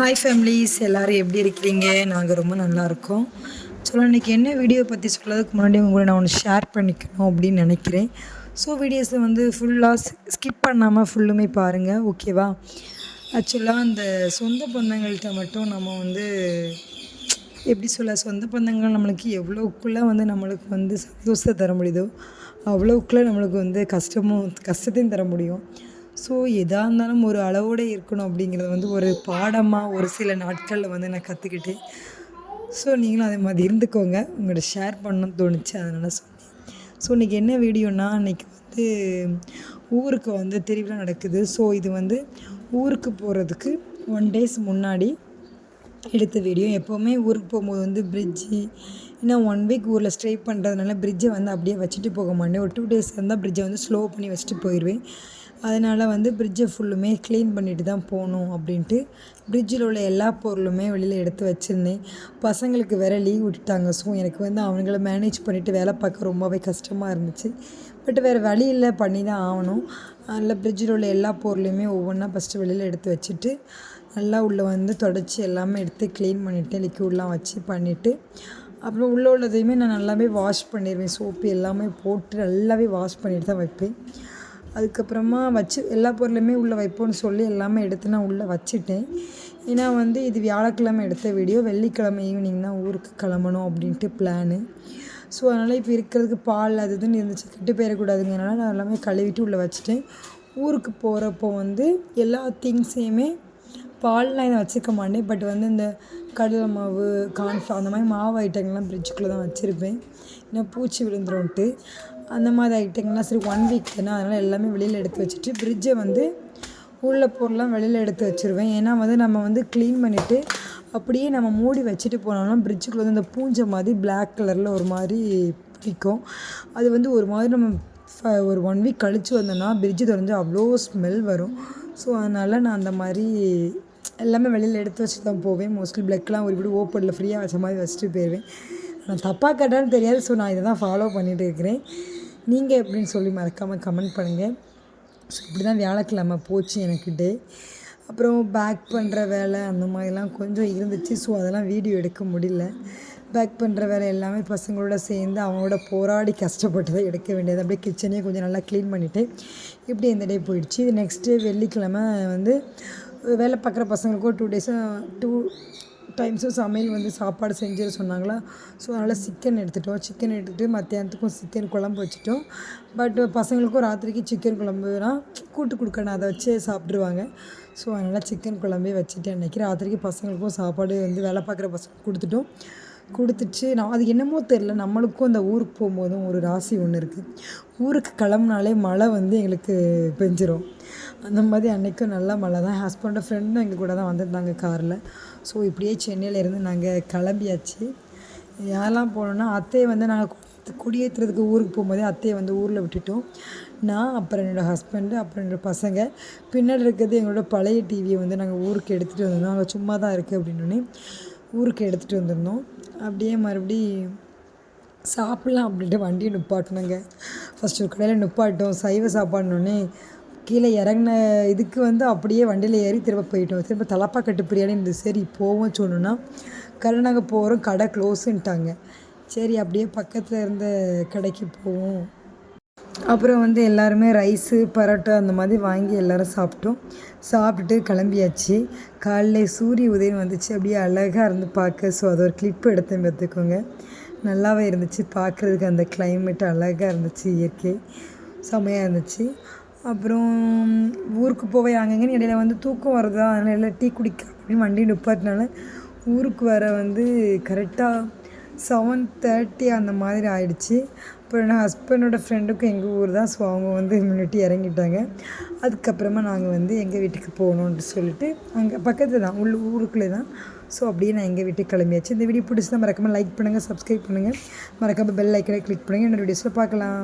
Hi families எல்லோரும் எப்படி இருக்கிறீங்க? நாங்கள் ரொம்ப நல்லா இருக்கோம். ஸோ இன்றைக்கி என்ன வீடியோ பற்றி சொல்கிறதுக்கு முன்னாடி உங்களை நான் ஒன்று ஷேர் பண்ணிக்கணும் அப்படின்னு நினைக்கிறேன். ஸோ வீடியோஸை வந்து ஃபுல்லாக ஸ்கிப் பண்ணாமல் ஃபுல்லுமே பாருங்கள் ஓகேவா ஆக்சுவலாக அந்த சொந்த பந்தங்கள்கிட்ட மட்டும் நம்ம வந்து எப்படி சொல்ல சொந்த பந்தங்கள் நம்மளுக்கு எவ்வளோக்குள்ளே வந்து நம்மளுக்கு வந்து சந்தோஷத்தை தர முடியுதோ அவ்வளோக்குள்ளே நம்மளுக்கு வந்து கஷ்டமும் கஷ்டத்தையும் தர முடியும். ஸோ எதாக இருந்தாலும் ஒரு அளவோடு இருக்கணும் அப்படிங்கிறது வந்து ஒரு பாடமாக ஒரு சில நாட்களில் வந்து நான் கற்றுக்கிட்டேன் ஸோ நீங்களும் அதே மாதிரி இருந்துக்கோங்க. உங்கள்கிட்ட ஷேர் பண்ணணும்னு தோணுச்சு அதனால் சொன்னேன். ஸோ இன்றைக்கி என்ன வீடியோனா இன்றைக்கி வந்து ஊருக்கு வந்து திருவிழா நடக்குது. ஸோ இது வந்து ஊருக்கு போகிறதுக்கு ஒன் டேஸ் முன்னாடி எடுத்த வீடியோ. எப்போவுமே ஊருக்கு போகும்போது வந்து பிரிட்ஜி ஏன்னா ஒன் வீக் ஊரில் ஸ்டே பண்ணுறதுனால பிரிட்ஜை வந்து அப்படியே வச்சுட்டு போக மாட்டேன். ஒரு டூ டேஸ் இருந்தால் பிரிட்ஜை வந்து ஸ்லோ பண்ணி வச்சுட்டு போயிடுவேன் அதனால் வந்து பிரிட்ஜை ஃபுல்லுமே க்ளீன் பண்ணிட்டு தான் போகணும் அப்படின்ட்டு பிரிட்ஜில் உள்ள எல்லா பொருளுமே வெளியில் எடுத்து வச்சுருந்தேன். பசங்களுக்கு வேறு லீவ் விட்டுட்டாங்க. ஸோ எனக்கு வந்து அவங்கள மேனேஜ் பண்ணிவிட்டு வேலை பார்க்க ரொம்பவே கஷ்டமாக இருந்துச்சு. பட் வேறு வழி இல்லை பண்ணி தான் ஆகணும். அதில் பிரிட்ஜில் உள்ள எல்லா பொருளையுமே ஒவ்வொன்றா ஃபஸ்ட்டு வெளியில் எடுத்து வச்சுட்டு நல்லா உள்ளே வந்து தொடச்சி எல்லாமே எடுத்து க்ளீன் பண்ணிவிட்டு லிக்யூட்லாம் வச்சு பண்ணிவிட்டு அப்புறம் உள்ளே உள்ளதையுமே நான் நல்லாவே வாஷ் பண்ணிடுவேன் சோப்பு எல்லாமே போட்டு நல்லாவே வாஷ் பண்ணிட்டு தான் வைப்பேன். அதுக்கப்புறமா வச்சு எல்லா பொருளுமே உள்ளே வைப்போம்னு சொல்லி எல்லாமே எடுத்து நான் உள்ளே வச்சுட்டேன். ஏன்னா வந்து இது வியாழக்கிழமை எடுத்த வீடியோ வெள்ளிக்கிழமை ஈவினிங் தான் ஊருக்கு கிளம்பணும் அப்படின்ட்டு பிளானு ஸோ அதனால் இப்போ இருக்கிறதுக்கு பால் அது இதுன்னு இருந்துச்சு. கெட்டு போயிடக்கூடாதுங்கிறனால நான் எல்லாமே கழுவிட்டு உள்ளே வச்சுட்டேன். ஊருக்கு போகிறப்போ வந்து எல்லா திங்ஸையுமே பால்லாம் இதை வச்சுக்க மாட்டேன். பட் வந்து இந்த கடலை மாவு கான்ஃபா அந்த மாதிரி மாவு ஐட்டங்கள்லாம் ஃப்ரிட்ஜுக்குள்ளே தான் வச்சுருப்பேன். ஏன்னா பூச்சி விழுந்துரும்ட்டு. அந்த மாதிரி ஐட்டங்கள்லாம் சரி ஒன் வீக் தானே? அதனால் எல்லாமே வெளியில் எடுத்து வச்சுட்டு ஃப்ரிட்ஜை வந்து உள்ள பொருள்லாம் வெளியில் எடுத்து வச்சுருவேன். ஏன்னா வந்து நம்ம வந்து க்ளீன் பண்ணிவிட்டு அப்படியே நம்ம மூடி வச்சுட்டு போனாலும் ஃப்ரிட்ஜுக்குள்ளே வந்து இந்த பூஞ்சை மாதிரி பிளாக் கலரில் ஒரு மாதிரி பிடிக்கும். அது வந்து ஒரு மாதிரி நம்ம ஒரு ஒன் வீக் கழித்து வந்தோம்னா ஃப்ரிட்ஜு திறந்து அவ்வளோ ஸ்மெல் வரும். ஸோ அதனால் நான் அந்த மாதிரி எல்லாமே வெளியில் எடுத்து வச்சுட்டு தான் போவேன். மோஸ்ட்லி பிளக்லாம் ஒரு இப்படி ஓப்பனில் ஃப்ரீயாக வச்ச மாதிரி வச்சுட்டு போயிடுவேன் நான் தப்பாக கேட்டான்னு தெரியாது. ஸோ நான் இதை தான் ஃபாலோ பண்ணிகிட்டு இருக்கிறேன். நீங்கள் எப்படின்னு சொல்லி மறக்காமல் கமெண்ட் பண்ணுங்கள் ஸோ இப்படி தான் வியாழக்கிழமை போச்சு எனக்கு டே அப்புறம் பேக் பண்ணுற வேலை அந்த மாதிரிலாம் கொஞ்சம் இருந்துச்சு. ஸோ அதெல்லாம் வீடியோ எடுக்க முடியல. பேக் பண்ணுற வேலை எல்லாமே பசங்களோட சேர்ந்து அவங்களோட போராடி கஷ்டப்பட்டு தான் எடுக்க வேண்டியது. அப்படியே கிச்சனையும் கொஞ்சம் நல்லா க்ளீன் பண்ணிவிட்டு இப்படி இந்த டே போயிடுச்சு. இது நெக்ஸ்ட்டு வெள்ளிக்கிழமை வந்து வேலை பார்க்குற பசங்களுக்கும் டூ டேஸும் டூ டைம்ஸும் சமையல் வந்து சாப்பாடு செஞ்சிட சொன்னாங்களா? ஸோ அதனால் சிக்கன் எடுத்துட்டோம். சிக்கன் எடுத்துகிட்டு மத்தியானத்துக்கும் சிக்கன் குழம்பு வச்சுட்டோம். பட் பசங்களுக்கும் ராத்திரிக்கு சிக்கன் குழம்புனா கூட்டு கொடுக்கணும். அதை வச்சு சாப்பிட்ருவாங்க ஸோ அதனால் சிக்கன் குழம்பே வச்சுட்டு அன்றைக்கி ராத்திரிக்கு பசங்களுக்கும் சாப்பாடு வந்து வேலை பார்க்குற பசங்க கொடுத்துட்டோம். கொடுத்துச்சு. நான் அது என்னமோ தெரில நம்மளுக்கும் அந்த ஊருக்கு போகும்போதும் ஒரு ராசி ஒன்று இருக்குது ஊருக்கு கிளம்புனாலே மழை வந்து எங்களுக்கு பெஞ்சிரும். அந்த மாதிரி அன்றைக்கும் நல்ல மழை தான். ஹஸ்பண்டோட ஃப்ரெண்டும் எங்கள் கூட தான் வந்திருந்தாங்க காரில். ஸோ இப்படியே சென்னையிலேருந்து நாங்கள் கிளம்பியாச்சு. யாரெல்லாம் போனோன்னா அத்தையை வந்து நாங்கள் குடியேற்றுறதுக்கு ஊருக்கு போகும்போதே அத்தையை வந்து ஊரில் விட்டுட்டோம். நான் அப்புறம் என்னோடய ஹஸ்பண்டு அப்புறம் என்னோடய பசங்க. பின்னாடி இருக்கிறது எங்களோட பழைய டிவியை வந்து நாங்கள் ஊருக்கு எடுத்துகிட்டு வந்தோம். அங்கே சும்மா தான் இருக்குது அப்படின்னோடனே ஊருக்கு எடுத்துகிட்டு வந்திருந்தோம். அப்படியே மறுபடி சாப்பிட்லாம் அப்படின்ட்டு வண்டியை நிப்பாட்டினோங்க. ஃபஸ்ட்டு ஒரு கடையில் நிப்பாட்டோம் சைவ சாப்பாடுனோடனே கீழே இறங்கின இதுக்கு வந்து அப்படியே வண்டியில் ஏறி திரும்ப போயிட்டோம். திரும்ப தலப்பாக்கட்டு பிரியாணி இருந்தது. சரி போவோம் சொன்னோன்னா கடை நாங்கள் போகிறோம் கடை க்ளோஸுன்ட்டாங்க சரி அப்படியே பக்கத்தில் இருந்த கடைக்கு போவோம். அப்புறம் வந்து எல்லாருமே ரைஸு பரோட்டா அந்த மாதிரி வாங்கி எல்லோரும் சாப்பிட்டோம். சாப்பிட்டுட்டு கிளம்பியாச்சு. காலைல சூரிய உதயம் வந்துச்சு. அப்படியே அழகாக இருந்து பார்க்க. ஸோ அதை ஒரு கிளிப்பு எடுத்தேன் பார்த்துக்கோங்க. நல்லாவே இருந்துச்சு. பார்க்குறதுக்கு அந்த கிளைமேட் அழகாக இருந்துச்சு இயற்கை. செம்மையாக இருந்துச்சு. அப்புறம் ஊருக்கு போவே அங்கங்கேன்னு இடையில வந்து தூக்கம் வருதா அதனால் டீ குடிக்க அப்படின்னு வண்டி நிப்பாட்டினால ஊருக்கு வர வந்து கரெக்டாக செவன் தேர்ட்டி அந்த மாதிரி ஆயிடுச்சு. அப்புறம் என் ஹஸ்பண்டோட ஃப்ரெண்டுக்கும் எங்கள் ஊர் தான் ஸோ அவங்க வந்து முன்னாடி இறங்கிட்டாங்க. அதுக்கப்புறமா நாங்கள் வந்து எங்கள் வீட்டுக்கு போகணுன்ட்டு சொல்லிட்டு அங்கே பக்கத்தில் தான் உள்ள ஊருக்குள்ளே தான். ஸோ அப்படியே நான் எங்கள் வீட்டுக்கு கிளம்பியாச்சு. இந்த வீடியோ பிடிச்சி தான் மறக்காமல் லைக் பண்ணுங்கள் சப்ஸ்கிரைப் பண்ணுங்கள் மறக்காமல் பெல் ஐக்கனை கிளிக் பண்ணுங்கள் என்னோடய வீடியோஸில் பார்க்கலாம்.